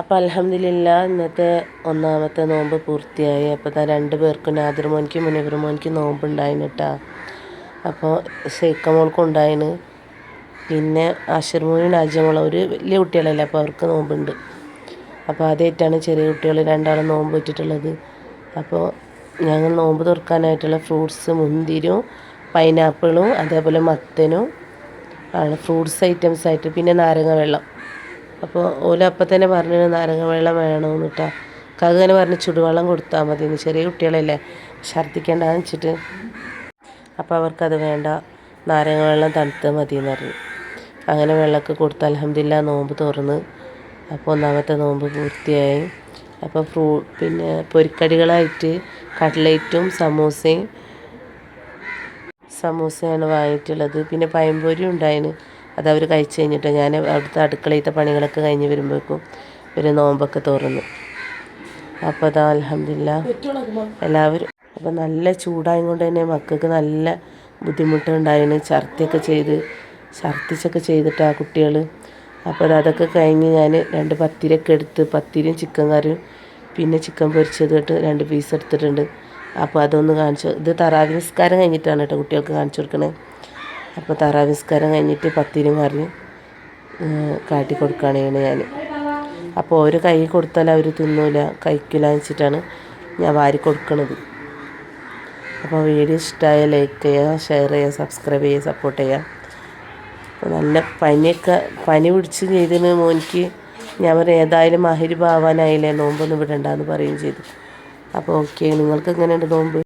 അപ്പോൾ അലഹമില്ല ഇന്നത്തെ ഒന്നാമത്തെ നോമ്പ് പൂർത്തിയായി. അപ്പോൾ ദാ രണ്ട് പേർക്കും നാദിർ മോനിക്കും മുനീർ മോനിക്കും നോമ്പുണ്ടായിന് അപ്പോൾ സേക്കമോൾക്കും മോൾക്കും ഉണ്ടായിന്. പിന്നെ ആഷിർ മോനും ഒരു വലിയ കുട്ടികളല്ലേ അപ്പോൾ അവർക്ക് നോമ്പുണ്ട്. അപ്പോൾ ആദ്യമായിട്ടാണ് ചെറിയ കുട്ടികൾ രണ്ടാളും നോമ്പ് വെച്ചിട്ടുള്ളത്. അപ്പോൾ ഞങ്ങൾ നോമ്പ് തുറക്കാനായിട്ടുള്ള ഫ്രൂട്ട്സ് മുന്തിരിയും പൈനാപ്പിളും അതേപോലെ മത്തനും ആണ് ഫ്രൂട്ട്സ് ഐറ്റംസ് ആയിട്ട് പിന്നെ നാരങ്ങ വെള്ളം. അപ്പോൾ ഓല അപ്പം തന്നെ പറഞ്ഞു നാരങ്ങ വെള്ളം വേണമെന്ന് കേട്ടോ കങ്ങനെ പറഞ്ഞ് ചുടുവെള്ളം കൊടുത്താൽ മതി എന്ന് ചെറിയ കുട്ടികളല്ലേ ഛർദ്ദിക്കേണ്ടെന്ന് വെച്ചിട്ട്. അപ്പോൾ അവർക്കത് വേണ്ട. നാരങ്ങ വെള്ളം തണുത്ത് മതി എന്ന് പറഞ്ഞു. അങ്ങനെ വെള്ളമൊക്കെ കൊടുത്ത് അലഹമില്ല നോമ്പ് തുറന്ന്. അപ്പോൾ ഒന്നാമത്തെ നോമ്പ് പൂർത്തിയായി. അപ്പോൾ ഫ്രൂ പിന്നെ പൊരിക്കടികളായിട്ട് കട്ട്ലേറ്റും സമൂസയും സമൂസയാണ് വാങ്ങിയിട്ടുള്ളത്. പിന്നെ പഴംപൊരി ഉണ്ടായിന്. അത് അവർ കഴിച്ച് കഴിഞ്ഞിട്ട് ഞാൻ അവിടുത്തെ അടുക്കളയിലത്തെ പണികളൊക്കെ കഴിഞ്ഞ് വരുമ്പോഴേക്കും ഒരു നോമ്പൊക്കെ തുറന്നു. അപ്പോൾ അതാ അലഹമില്ല എല്ലാവരും അപ്പോൾ നല്ല ചൂടായത് കൊണ്ട് തന്നെ മക്കൾക്ക് നല്ല ബുദ്ധിമുട്ടുണ്ടായിരുന്നു. ഛർദിയൊക്കെ ചെയ്ത് ഛർദിച്ചൊക്കെ ചെയ്തിട്ട് ആ കുട്ടികൾ അപ്പോൾ അതൊക്കെ കഴിഞ്ഞ് ഞാൻ രണ്ട് പത്തിരിയൊക്കെ എടുത്ത് പത്തിരിയും ചിക്കൻ കറിയും പിന്നെ ചിക്കൻ പൊരിച്ചതിട്ട് രണ്ട് പീസ് എടുത്തിട്ടുണ്ട്. അപ്പോൾ അതൊന്ന് കാണിച്ചു ഇത് തറാവി നിസ്കാരം കഴിഞ്ഞിട്ടാണ് കേട്ടോ കുട്ടികൾക്ക് കാണിച്ചു കൊടുക്കണത് അപ്പോൾ താറാവിസ്കാരം കഴിഞ്ഞിട്ട് പത്തിരിയും കറിയും കാട്ടി കൊടുക്കുകയാണ് ഞാൻ അപ്പോൾ ഒരു കൈ കൊടുത്താൽ അവർ തിന്നൂല കഴിക്കില്ല വെച്ചിട്ടാണ് ഞാൻ വാരി കൊടുക്കുന്നത് അപ്പോൾ വീഡിയോ ഇഷ്ടമായ ലൈക്ക് ചെയ്യുക ഷെയർ ചെയ്യുക സബ്സ്ക്രൈബ് ചെയ്യുക സപ്പോർട്ട് ചെയ്യുക നല്ല പനിയൊക്കെ പനി പിടിച്ച് ചെയ്തിന് മോനിക്ക്. ഞാൻ പറയും ഏതായാലും മഹരിബ് ആവാനായില്ലേ നോമ്പൊന്നും വിടണ്ടെന്ന് പറയുകയും ചെയ്തു. അപ്പോൾ ഓക്കെ നിങ്ങൾക്ക് എങ്ങനെയുണ്ട് നോമ്പ്?